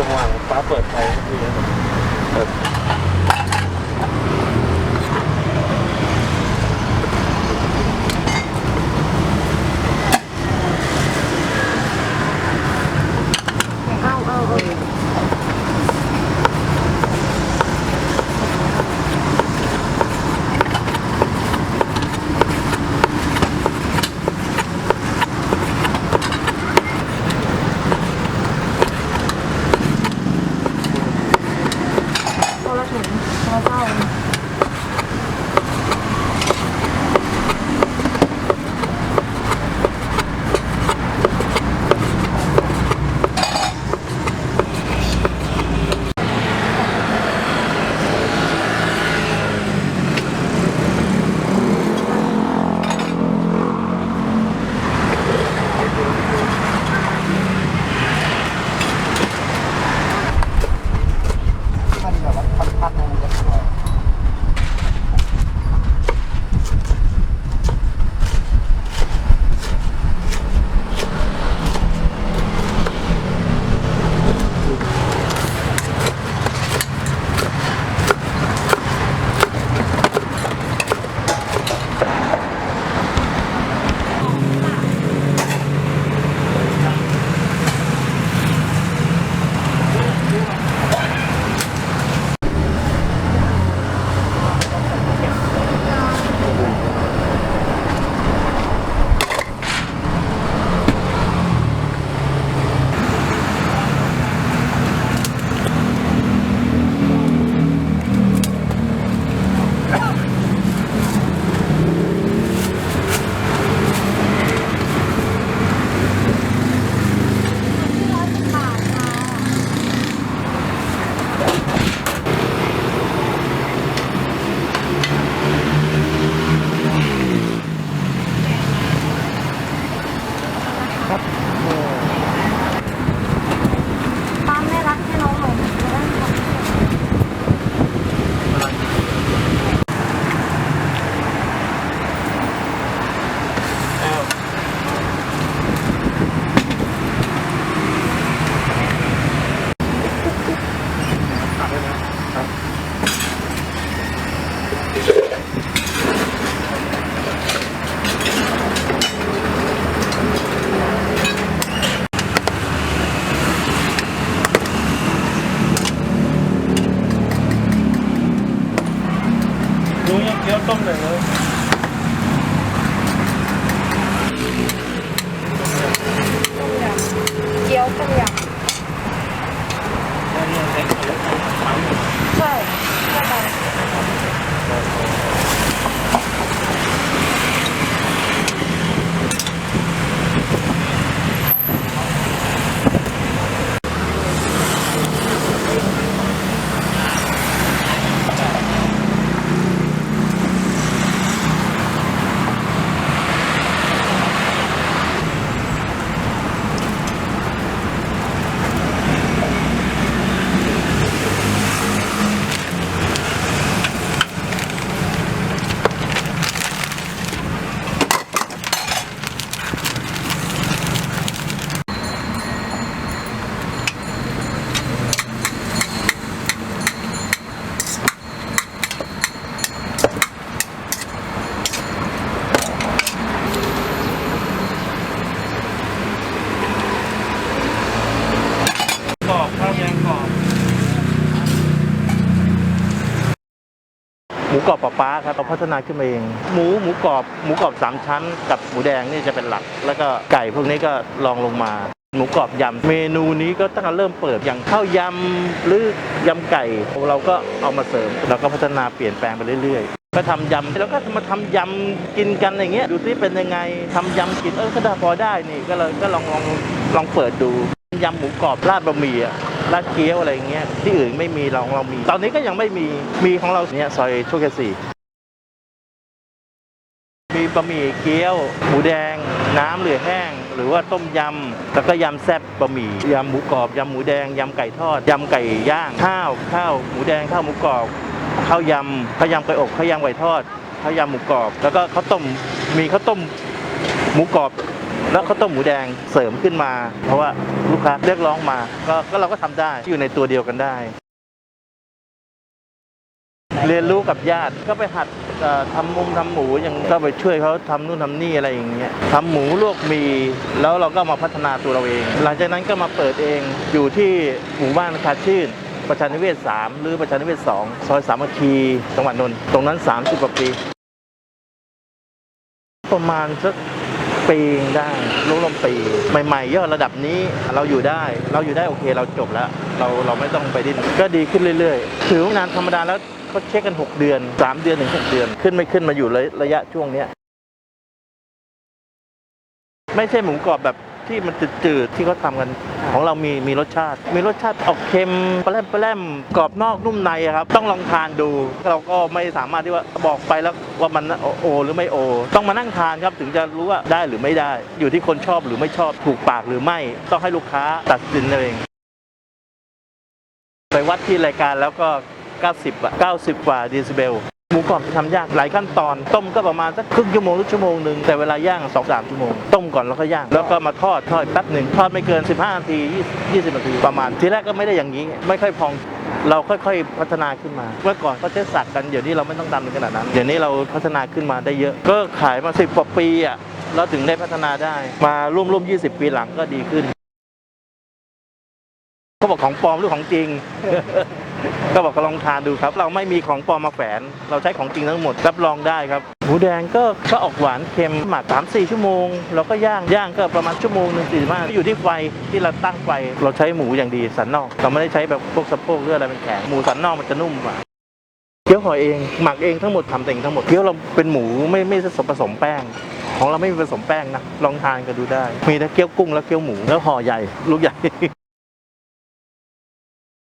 จังหวะฟ้าเปิดไฟนี่ครับเปิดเอาเอาเอา หมูกรอบปลาป้าครับเราพัฒนาขึ้นมาเอง หมูหมูกรอบหมูกรอบสามชั้น กับหมูแดงนี่จะเป็นหลัก แล้วก็ไก่พวกนี้ก็ลองลงมาหมูกรอบยำเมนูนี้ก็ตั้งแต่เริ่มเปิดอย่างข้าวยำหรือยำไก่เราก็เอามาเสริมเราก็พัฒนาเปลี่ยนแปลงไปเรื่อยๆ ก็ทำยำแล้วก็มาทำยำกินกันอย่างเงี้ยดูซิเป็นยังไงทำยำกินเออก็ได้พอได้นี่ก็เลยก็ลองลองลองเปิดดูยำหมูกรอบราดบะหมี่อะ ราดเกี๊ยวอะไรเงี้ยที่อื่นไม่มีเราของเรามี ตอนนี้ก็ยังไม่มีมีของเราเนี่ยซอยโชคชัยสี่มีบะหมี่เกี๊ยวหมูแดง น้ำเหลือแห้ง หรือว่าต้มยำแล้วก็ยำแซ่บบะหมี่ยำหมูกรอบยำหมูแดงยำไก่ทอดยำไก่ย่างข้าวข้าวหมูแดงข้าวหมูกรอบข้าวยำข้าวยำไก่อบข้าวยำไก่ทอดข้าวยำหมูกรอบ แล้วก็ข้าวต้มมีข้าวต้มหมูกรอบ แล้วข้าวต้มหมูแดงเสริมขึ้นมา เพราะว่า ลูกค้าเรียกร้องมา ก็ก็เราก็ทำได้อยู่ในตัวเดียวกันได้ เรียนรู้กับญาติก็ไปหัดเอ่อทำมุมทำหมูอย่างก็ไปช่วยเขาทำนู่นทำนี่อะไรอย่างเงี้ยทำหมูลวกมีแล้วเราก็มาพัฒนาตัวเราเอง หลังจากนั้นก็มาเปิดเองอยู่ที่หมู่บ้านคาชื่นประชานิเวศ3หรือประชานิเวศ2ซอยสามัคคีจังหวัดนนท์ตรงนั้น 30กว่าปี ประมาณสัก ปีได้ลูกลมปีใหม่ๆยอดระดับนี้เราอยู่ได้ เราอยู่ได้โอเคเราจบแล้ว เราเราไม่ต้องไปดิ้นก็ดีขึ้นเรื่อยๆ ถือว่างานธรรมดาแล้วเขาเช็คกัน 6 เดือน 3 เดือนถึง6เดือน ขึ้นไม่ขึ้นมาอยู่ระระยะช่วงเนี้ย ไม่ใช่หมูกรอบแบบ ที่มันจืดๆที่เขาทำกัน ของเรามีมีรสชาติ มีรสชาติออกเค็มปลาแรมปลาแรมกรอบนอกนุ่มในอะครับ ต้องลองทานดู เราก็ไม่สามารถที่ว่าบอกไปแล้วว่ามันโอโอ หรือไม่โอ ต้องมานั่งทานครับถึงจะรู้ว่าได้หรือไม่ได้ อยู่ที่คนชอบหรือไม่ชอบถูกปากหรือไม่ ต้องให้ลูกค้าตัดสินเองไปวัดที่รายการแล้วก็ 90อะ90 กว่าเดซิเบล หมูกรอบทำยากหลายขั้นตอน ต้มก็ประมาณสักครึ่งชั่วโมงหรือชั่วโมงหนึ่งแต่เวลาย่าง2องสามชั่วโมง ต้มก่อนแล้วก็ย่าง แล้วก็มาทอดทอดแป๊บหนึ่งทอดไม่เกิน 15นาที20นาทีประมาณ ทีแรกก็ไม่ได้อย่างนี้ ไม่ค่อยพองเราค่อยๆพัฒนาขึ้นมา เมื่อก่อนก็ใช้สักกันเดี๋ยวนี้เราไม่ต้องดำถึงขนาดนั้นเดี๋ยวนี้เราพัฒนาขึ้นมาได้เยอะ ก็ขายมา10กว่าปีอะเราถึงได้พัฒนาได้มาร่วมๆ20ปีหลังก็ดีขึ้นเขาบอกของปลอมหรือของจริง ก็บอกก็ลองทานดูครับ เราไม่มีของปลอมมาแฝงเราใช้ของจริงทั้งหมดรับรองได้ครับหมูแดงก็ก็ออกหวานเค็มหมักสามสี่ชั่วโมงเราก็ย่างย่างก็ประมาณชั่วโมงหนึ่งสี่ห้าอยู่ที่ไฟที่เราตั้งไฟเราใช้หมูอย่างดีสันนอก เราไม่ได้ใช้แบบพวกสะโพกหรืออะไรเป็นแข็งหมูสันนอกมันจะนุ่มกว่าเกี๊ยวหอยเองหมักเองทั้งหมดทำเองทั้งหมดเกี๊ยวเราเป็นหมูไม่ไม่ผสมผสมแป้งของเราไม่มีผสมแป้งนะ ลองทานกันดูได้ มีทั้งเกี๊ยวกุ้งและเกี๊ยวหมู แล้วห่อใหญ่ ลูกใหญ่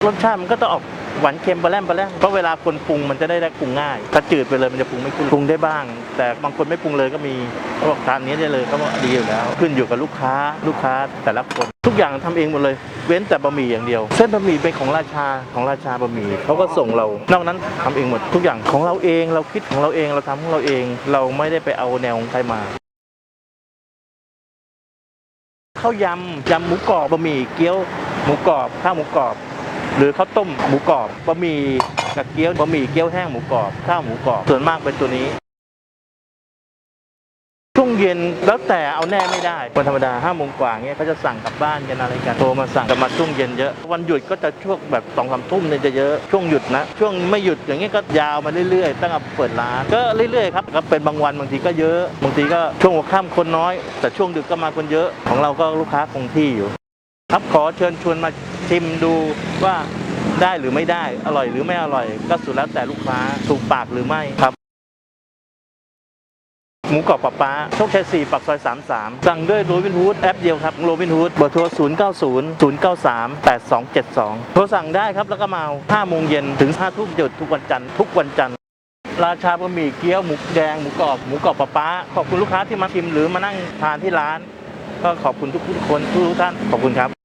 รสชาติมันก็จะออกหวานเค็มปลาแรมปลาแรมเพราะเวลาคนปรุงมันจะได้ได้ปรุงง่าย ถ้าจืดไปเลยมันจะปรุงไม่คุ้นปรุงได้บ้าง แต่บางคนไม่ปรุงเลยก็มีเขาบอกทานนี้ได้เลยก็ดีอยู่แล้ว ขึ้นอยู่กับลูกค้าลูกค้าแต่ละคนทุกอย่างทำเองหมดเลย เว้นแต่บะหมี่อย่างเดียว เส้นบะหมี่เป็นของราชาของราชาบะหมี่เขาก็ส่งเรา นอกนั้นทำเองหมดทุกอย่างของเราเองเราคิดของเราเองเราทำของเราเอง เราไม่ได้ไปเอาแนวของใครมาข้าวยำยำหมูกรอบบะหมี่เกี๊ยวหมูกรอบข้าวหมูกรอบ หรือข้าวต้มหมูกรอบบะหมี่กับเกี๊ยวบะหมี่เกี๊ยวแห้งหมูกรอบข้าวหมูกรอบส่วนมากเป็นตัวนี้ช่วงเย็นแล้วแต่เอาแน่ไม่ได้วันธรรมดาห้าโมงกว่าเงี้ยเขาจะสั่งกลับบ้านกันอะไรกันโทรมาสั่งกลับมาช่วงเย็นเยอะวันหยุดก็จะช่วงแบบสองสามทุ่มเนี่ยจะเยอะช่วงหยุดนะ ช่วงไม่หยุดอย่างเงี้ยก็ยาวมาเรื่อยๆ ตั้งแต่เปิดร้านก็เรื่อยๆครับก็เป็นบางวันบางทีก็เยอะบางทีก็ช่วงหัวค่ำคนน้อย แต่ช่วงดึกก็มาคนเยอะของเราก็ลูกค้าคงที่อยู่ ครับขอเชิญชวนมาชิมดูว่าได้หรือไม่ได้อร่อยหรือไม่อร่อย ก็สุดแล้วแต่ลูกค้าถูกปากหรือไม่ครับ หมูกรอบปะป๊าโชคชัย4ปักซอย 33 สั่งด้วยโรบินฮูดแอปเดียวครับโรบินฮูดเบอร์โทร 0 9 0 0 9 3 8 2 7 2 โทรสั่งได้ครับแล้วก็มาเอา5โมงเย็นถึง5ทุ่มหยุดทุกวันจันทร์ทุกวันจันทร์ราชาบะหมี่เกี๊ยวหมูแดงหมูกรอบหมูกรอบปะป๊าขอบคุณลูกค้าที่มาชิมหรือมานั่งทานที่ร้าน ก็ขอบคุณทุกคนทุกท่านขอบคุณครับ